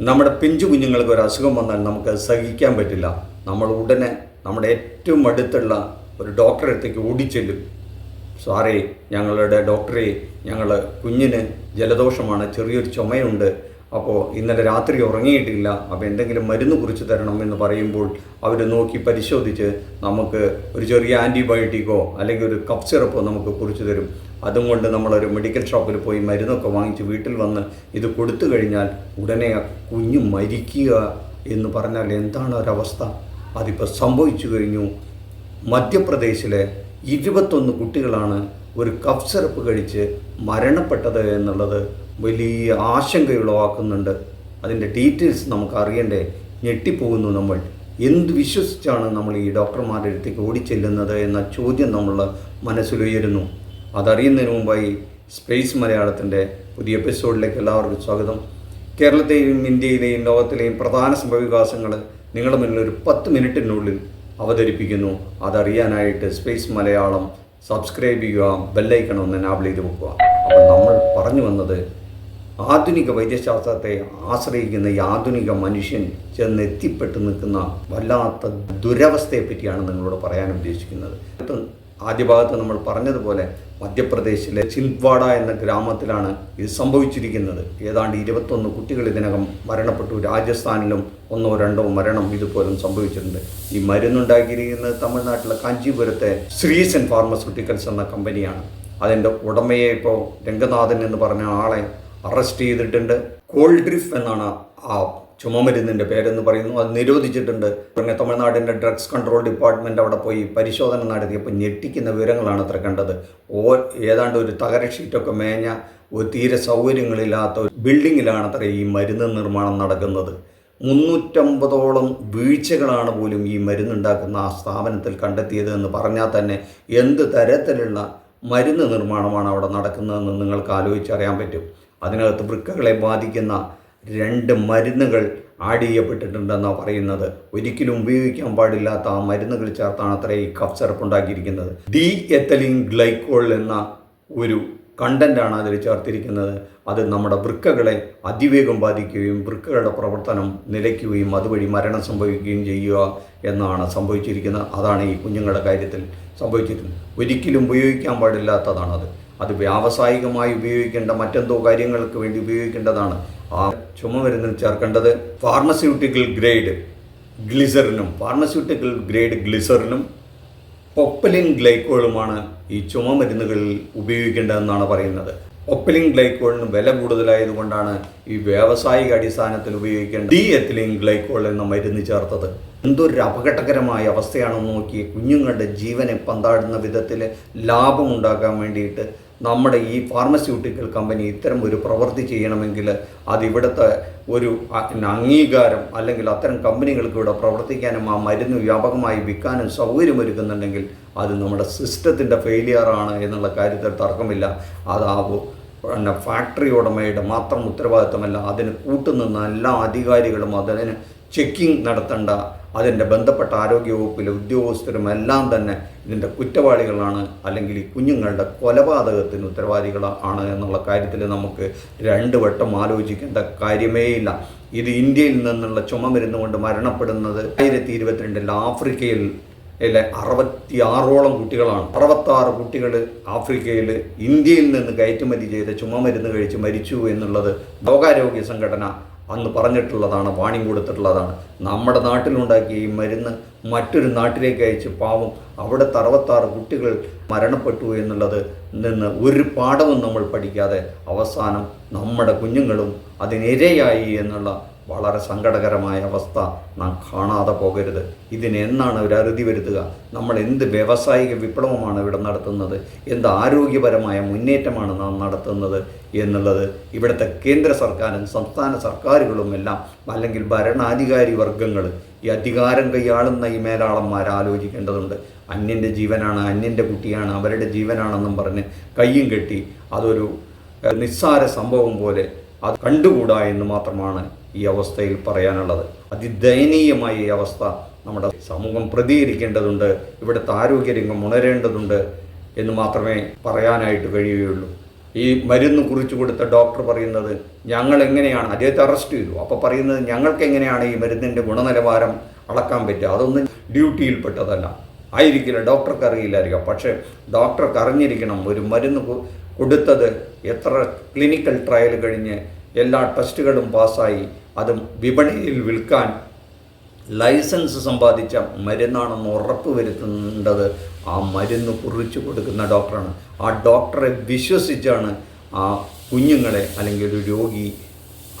നമ്മുടെ പിഞ്ചു കുഞ്ഞുങ്ങൾക്ക് ഒരു അസുഖം വന്നാൽ നമുക്ക് സഹിക്കാൻ പറ്റില്ല. നമ്മൾ ഉടനെ നമ്മുടെ ഏറ്റവും അടുത്തുള്ള ഒരു ഡോക്ടറെ അടുത്തേക്ക് ഓടിച്ചെല്ലും. സാറേ ഞങ്ങളുടെ ഡോക്ടറെ ഞങ്ങൾ കുഞ്ഞിന് ജലദോഷമാണ് ചെറിയൊരു ചുമയുണ്ട്. അപ്പോൾ ഇന്നലെ രാത്രി ഉറങ്ങിയിട്ടില്ല അപ്പോൾ എന്തെങ്കിലും മരുന്ന് കുറിച്ച് തരണം എന്ന് പറയുമ്പോൾ അവർ നോക്കി പരിശോധിച്ച് നമുക്ക് ഒരു ചെറിയ ആന്റിബയോട്ടിക്കോ അല്ലെങ്കിൽ ഒരു കഫ് സിറപ്പോ നമുക്ക് കുറിച്ച് തരും. അതും കൊണ്ട് നമ്മളൊരു മെഡിക്കൽ ഷോപ്പിൽ പോയി മരുന്നൊക്കെ വാങ്ങിച്ച് വീട്ടിൽ വന്ന് ഇത് കൊടുത്തു കഴിഞ്ഞാൽ ഉടനെ കുഞ്ഞ് മരിക്കുക എന്ന് പറഞ്ഞാൽ എന്താണ് ഒരവസ്ഥ അതിപ്പോൾ സംഭവിച്ചു കഴിഞ്ഞു. മധ്യപ്രദേശിലെ ഇരുപത്തൊന്ന് കുട്ടികളാണ് ഒരു കഫ് സിറപ്പ് കഴിച്ച് മരണപ്പെട്ടത് എന്നുള്ളത് വലിയ ആശങ്കയുളവാക്കുന്നുണ്ട് അതിന്റെ ഡീറ്റെയിൽസ് നമുക്ക് അറിയണ്ടേ ഞെട്ടിപ്പോകുന്നു നമ്മൾ. എന്ത് വിശ്വസിച്ചാണ് നമ്മൾ ഈ ഡോക്ടർമാരുടെ അടുത്തേക്ക് ഓടിച്ചെല്ലുന്നത് എന്ന ചോദ്യം നമ്മളുടെ മനസ്സിലുയരുന്നു. അതറിയുന്നതിന് മുമ്പായി സ്പേസ് മലയാളത്തിന്റെ പുതിയ എപ്പിസോഡിലേക്ക് എല്ലാവർക്കും സ്വാഗതം. കേരളത്തെയും ഇന്ത്യയിലെയും ലോകത്തിലെയും പ്രധാന സംഭവവികാസങ്ങൾ നിങ്ങളുടെ മുന്നിൽ ഒരു പത്ത് മിനിറ്റിനുള്ളിൽ അവതരിപ്പിക്കുന്നു. അതറിയാനായിട്ട് സ്പേസ് മലയാളം സബ്സ്ക്രൈബ് ചെയ്യുക ബെല്ലൈക്കണം ഒന്ന് എനാബിൾ ചെയ്ത് വെക്കുക. അപ്പോൾ നമ്മൾ പറഞ്ഞു വന്നത് ആധുനിക വൈദ്യശാസ്ത്രത്തെ ആശ്രയിക്കുന്ന ഈ ആധുനിക മനുഷ്യൻ ചെന്ന് എത്തിപ്പെട്ട് നിൽക്കുന്ന വല്ലാത്ത ദുരവസ്ഥയെ പറ്റിയാണ് നിങ്ങളോട് പറയാൻ ഉദ്ദേശിക്കുന്നത്. ആദ്യ ഭാഗത്ത് നമ്മൾ പറഞ്ഞതുപോലെ മധ്യപ്രദേശിലെ ചിൽവാഡ എന്ന ഗ്രാമത്തിലാണ് ഇത് സംഭവിച്ചിരിക്കുന്നത്. ഏതാണ്ട് ഇരുപത്തൊന്ന് കുട്ടികൾ ഇതിനകം മരണപ്പെട്ടു. രാജസ്ഥാനിലും ഒന്നോ രണ്ടോ മരണം ഇതുപോലും സംഭവിച്ചിട്ടുണ്ട്. ഈ മരുന്നുണ്ടാക്കിയിരിക്കുന്നത് തമിഴ്നാട്ടിലെ കാഞ്ചീപുരത്തെ ശ്രീസൻ ഫാർമസ്യൂട്ടിക്കൽസ് എന്ന കമ്പനിയാണ്. അതിന്റെ ഉടമയെ ഇപ്പോൾ രംഗനാഥൻ എന്ന് പറഞ്ഞ ആളെ അറസ്റ്റ് ചെയ്തിട്ടുണ്ട്. കോൾഡ്രിഫ് എന്നാണ് ആ ചുമമരുന്നിന്റെ പേരെന്ന് പറയുന്നു. അത് നിരോധിച്ചിട്ടുണ്ട്. പിന്നെ തമിഴ്നാടിന്റെ ഡ്രഗ്സ് കൺട്രോൾ ഡിപ്പാർട്ട്മെന്റ് അവിടെ പോയി പരിശോധന നടത്തിയപ്പോൾ ഞെട്ടിക്കുന്ന വിവരങ്ങളാണ് അത്ര കണ്ടത്. ഓ ഏതാണ്ട് ഒരു തകര ഷീറ്റൊക്കെ മേഞ്ഞ ഒരു തീരെ സൗകര്യങ്ങളില്ലാത്ത ഒരു ബിൽഡിങ്ങിലാണ് അത്ര ഈ മരുന്ന് നിർമ്മാണം നടക്കുന്നത്. മുന്നൂറ്റമ്പതോളം വീഴ്ചകളാണ് പോലും ഈ മരുന്നുണ്ടാക്കുന്ന ആ സ്ഥാപനത്തിൽ കണ്ടെത്തിയത് എന്ന് പറഞ്ഞാൽ തന്നെ എന്ത് തരത്തിലുള്ള മരുന്ന് നിർമ്മാണമാണ് അവിടെ നടക്കുന്നതെന്ന് നിങ്ങൾക്ക് ആലോചിച്ചറിയാൻ പറ്റും. അതിനകത്ത് വൃക്കകളെ ബാധിക്കുന്ന രണ്ട് മരുന്നുകൾ ആഡ് ചെയ്യപ്പെട്ടിട്ടുണ്ടെന്നാണ് പറയുന്നത്. ഒരിക്കലും ഉപയോഗിക്കാൻ പാടില്ലാത്ത ആ മരുന്നുകൾ ചേർത്താണ് അത്ര ഈ കഫ് സിറപ്പ് ഉണ്ടാക്കിയിരിക്കുന്നത്. ഡി എത്തലിൻ ഗ്ലൈക്കോൾ എന്ന ഒരു കണ്ടന്റാണ് അതിൽ ചേർത്തിരിക്കുന്നത്. അത് നമ്മുടെ വൃക്കകളെ അതിവേഗം ബാധിക്കുകയും വൃക്കകളുടെ പ്രവർത്തനം നിലയ്ക്കുകയും അതുവഴി മരണം സംഭവിക്കുകയും ചെയ്യുക എന്നാണ് സംഭവിച്ചിരിക്കുന്നത്. അതാണ് ഈ കുഞ്ഞുങ്ങളുടെ കാര്യത്തിൽ സംഭവിച്ചിരിക്കുന്നത്. ഒരിക്കലും ഉപയോഗിക്കാൻ പാടില്ലാത്തതാണത്. അത് വ്യാവസായികമായി ഉപയോഗിക്കേണ്ട മറ്റെന്തോ കാര്യങ്ങൾക്ക് വേണ്ടി ഉപയോഗിക്കേണ്ടതാണ്. ആ ചുമ മരുന്നിൽ ചേർക്കേണ്ടത് ഫാർമസ്യൂട്ടിക്കൽ ഗ്രേഡ് ഗ്ലിസറിനും ഫാർമസ്യൂട്ടിക്കൽ ഗ്രേഡ് ഗ്ലിസറിനും ഒപ്പലിൻ ഗ്ലൈക്കോളുമാണ് ഈ ചുമ മരുന്നുകളിൽ ഉപയോഗിക്കേണ്ടതെന്നാണ് പറയുന്നത്. ഒപ്പലിൻ ഗ്ലൈക്കോളിന് വില കൂടുതലായതുകൊണ്ടാണ് ഈ വ്യാവസായിക അടിസ്ഥാനത്തിൽ ഉപയോഗിക്കേണ്ട ഡി എത്തിലിൻ ഗ്ലൈക്കോൾ എന്ന മരുന്ന് ചേർത്തത്. എന്തൊരു അപകടകരമായ അവസ്ഥയാണെന്ന് നോക്കി കുഞ്ഞുങ്ങളുടെ ജീവനെ പന്താടുന്ന വിധത്തിൽ ലാഭമുണ്ടാക്കാൻ വേണ്ടിയിട്ട് നമ്മുടെ ഈ ഫാർമസ്യൂട്ടിക്കൽ കമ്പനി ഇത്തരം ഒരു പ്രവൃത്തി ചെയ്യണമെങ്കിൽ അത് ഇവിടുത്തെ ഒരു അംഗീകാരം അല്ലെങ്കിൽ അത്തരം കമ്പനികൾക്ക് ഇവിടെ പ്രവർത്തിക്കാനും ആ മരുന്ന് വ്യാപകമായി വിൽക്കാനും സൗകര്യമൊരുക്കുന്നുണ്ടെങ്കിൽ അത് നമ്മുടെ സിസ്റ്റത്തിന്റെ ഫെയിലിയറാണ് എന്നുള്ള കാര്യത്തിൽ തർക്കമില്ല. അതാവും പിന്നെ ഫാക്ടറി ഉടമയുടെ മാത്രം ഉത്തരവാദിത്തമല്ല അതിന് കൂട്ടുനിന്ന എല്ലാ അധികാരികളും അതിന് ചെക്കിംഗ് നടത്തേണ്ട. അതിന്റെ ബന്ധപ്പെട്ട ആരോഗ്യവകുപ്പിലെ ഉദ്യോഗസ്ഥരും എല്ലാം തന്നെ ഇതിന്റെ കുറ്റവാളികളാണ്. അല്ലെങ്കിൽ ഈ കുഞ്ഞുങ്ങളുടെ കൊലപാതകത്തിന് ഉത്തരവാദികളാണ് എന്നുള്ള കാര്യത്തിൽ നമുക്ക് രണ്ട് വട്ടം ആലോചിക്കേണ്ട കാര്യമേയില്ല ഇത് ഇന്ത്യയിൽ നിന്നുള്ള ചുമ മരുന്നുകൊണ്ട് മരണപ്പെടുന്നത് ആയിരത്തി ഇരുപത്തിരണ്ടിൽ ആഫ്രിക്കയിൽ ലെ അറുപത്തിയാറോളം കുട്ടികളാണ്. അറുപത്താറ് കുട്ടികൾ ആഫ്രിക്കയിൽ ഇന്ത്യയിൽ നിന്ന് കയറ്റുമതി ചെയ്ത ചുമ മരുന്ന് കഴിച്ച് മരിച്ചു എന്നുള്ളത് ലോകാരോഗ്യ സംഘടന അന്ന് പറഞ്ഞിട്ടുള്ളതാണ് വാണിംഗ് കൊടുത്തിട്ടുള്ളതാണ്. നമ്മുടെ നാട്ടിലുണ്ടാക്കിയ ഈ മരുന്ന് മറ്റൊരു നാട്ടിലേക്ക് അയച്ച് പാവം അവിടുത്തെ അറുപത്താറ് കുട്ടികൾ മരണപ്പെട്ടു എന്നുള്ളത് നിന്ന് ഒരു പാഠവും നമ്മൾ പഠിക്കാതെ അവസാനം നമ്മുടെ കുഞ്ഞുങ്ങളും അതിനിരയായി എന്നുള്ള വളരെ സങ്കടകരമായ അവസ്ഥ നാം കാണാതെ പോകരുത്. ഇതിനെന്നാണ് ഒരു അറുതി വരുത്തുക? നമ്മൾ എന്ത് വ്യാവസായിക വിപ്ലവമാണ് ഇവിടെ നടത്തുന്നത്? എന്ത് ആരോഗ്യപരമായ മുന്നേറ്റമാണ് നാം നടത്തുന്നത് എന്നുള്ളത് ഇവിടുത്തെ കേന്ദ്ര സർക്കാരും സംസ്ഥാന സർക്കാരുകളും എല്ലാം അല്ലെങ്കിൽ ഭരണാധികാരി വർഗങ്ങൾ ഈ അധികാരം കൈയാളുന്ന ഈ മേലാളന്മാർ ആലോചിക്കേണ്ടതുണ്ട്. അന്യന്റെ ജീവനാണ് അന്യന്റെ കുട്ടിയാണ് അവരുടെ ജീവനാണെന്നും പറഞ്ഞ് കയ്യും കെട്ടി അതൊരു നിസ്സാര സംഭവം പോലെ അത് കണ്ടുകൂടാ എന്ന് മാത്രമാണ് ഈ അവസ്ഥയിൽ പറയാനുള്ളത്. അതിദയനീയമായ ഈ അവസ്ഥ നമ്മുടെ സമൂഹം പ്രതികരിക്കേണ്ടതുണ്ട് ഇവിടുത്തെ ആരോഗ്യരംഗം ഉണരേണ്ടതുണ്ട് എന്ന് മാത്രമേ പറയാനായിട്ട് കഴിയുകയുള്ളൂ. ഈ മരുന്ന് കുറിച്ച് കൊടുത്ത ഡോക്ടർ പറയുന്നത് ഞങ്ങൾ എങ്ങനെയാണ്? അദ്ദേഹത്തെ അറസ്റ്റ് ചെയ്തു. അപ്പോൾ പറയുന്നത് ഞങ്ങൾക്ക് എങ്ങനെയാണ് ഈ മരുന്നിന്റെ ഗുണനിലവാരം അളക്കാൻ പറ്റുക? അതൊന്നും ഡ്യൂട്ടിയിൽപ്പെട്ടതല്ല. ആയിരിക്കില്ല ഡോക്ടർക്ക് അറിയില്ലായിരിക്കാം. പക്ഷേ ഡോക്ടർക്ക് അറിഞ്ഞിരിക്കണം ഒരു മരുന്ന് കൊടുത്തത് എത്ര ക്ലിനിക്കൽ ട്രയൽ കഴിഞ്ഞ് എല്ലാ ടെസ്റ്റുകളും പാസ്സായി. അതും വിപണിയിൽ വിൽക്കാൻ ലൈസൻസ് സമ്പാദിച്ച മരുന്നാണെന്ന് ഉറപ്പ് വരുത്തേണ്ടത് ആ മരുന്ന് കുറിച്ച് കൊടുക്കുന്ന ഡോക്ടറാണ്. ആ ഡോക്ടറെ വിശ്വസിച്ചാണ് ആ കുഞ്ഞുങ്ങളെ അല്ലെങ്കിൽ ഒരു രോഗി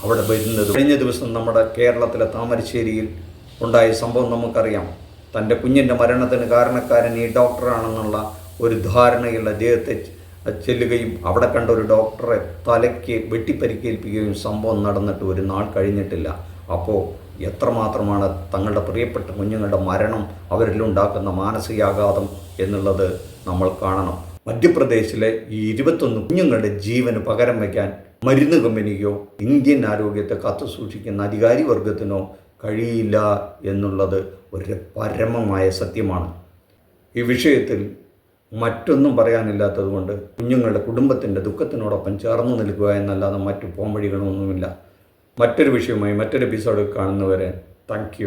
അവിടെ വരുന്നത്. കഴിഞ്ഞ ദിവസം നമ്മുടെ കേരളത്തിലെ താമരശ്ശേരിയിൽ ഉണ്ടായ സംഭവം നമുക്കറിയാം. തന്റെ കുഞ്ഞിന്റെ മരണത്തിന് കാരണക്കാരൻ ഈ ഡോക്ടറാണെന്നുള്ള ഒരു ധാരണയിൽ അദ്ദേഹത്തെ ചെല്ലുകയും അവിടെ കണ്ട ഒരു ഡോക്ടറെ തലയ്ക്ക് വെട്ടിപ്പരിക്കേൽപ്പിക്കുകയും സംഭവം നടന്നിട്ട് ഒരു നാൾ കഴിഞ്ഞിട്ടില്ല. അപ്പോൾ എത്രമാത്രമാണ് തങ്ങളുടെ പ്രിയപ്പെട്ട കുഞ്ഞുങ്ങളുടെ മരണം അവരിലുണ്ടാക്കുന്ന മാനസികാഘാതം എന്നുള്ളത് നമ്മൾ കാണണം. മധ്യപ്രദേശിലെ ഈ ഇരുപത്തൊന്ന് കുഞ്ഞുങ്ങളുടെ ജീവന് പകരം വയ്ക്കാൻ മരുന്ന് കമ്പനിക്കോ ഇന്ത്യൻ ആരോഗ്യത്തെ കാത്തു സൂക്ഷിക്കുന്ന അധികാരി വർഗത്തിനോ കഴിയില്ല എന്നുള്ളത് ഒരു പരമമായ സത്യമാണ്. ഈ വിഷയത്തിൽ മറ്റൊന്നും പറയാനില്ലാത്തതുകൊണ്ട് കുഞ്ഞുങ്ങളുടെ കുടുംബത്തിന്റെ ദുഃഖത്തിനോടൊപ്പം ചേർന്ന് നിൽക്കുക എന്നല്ലാതെ മറ്റു പോംവഴികളൊന്നുമില്ല. മറ്റൊരു വിഷയവുമായി മറ്റൊരു എപ്പിസോഡ് കാണുന്നവരെ താങ്ക്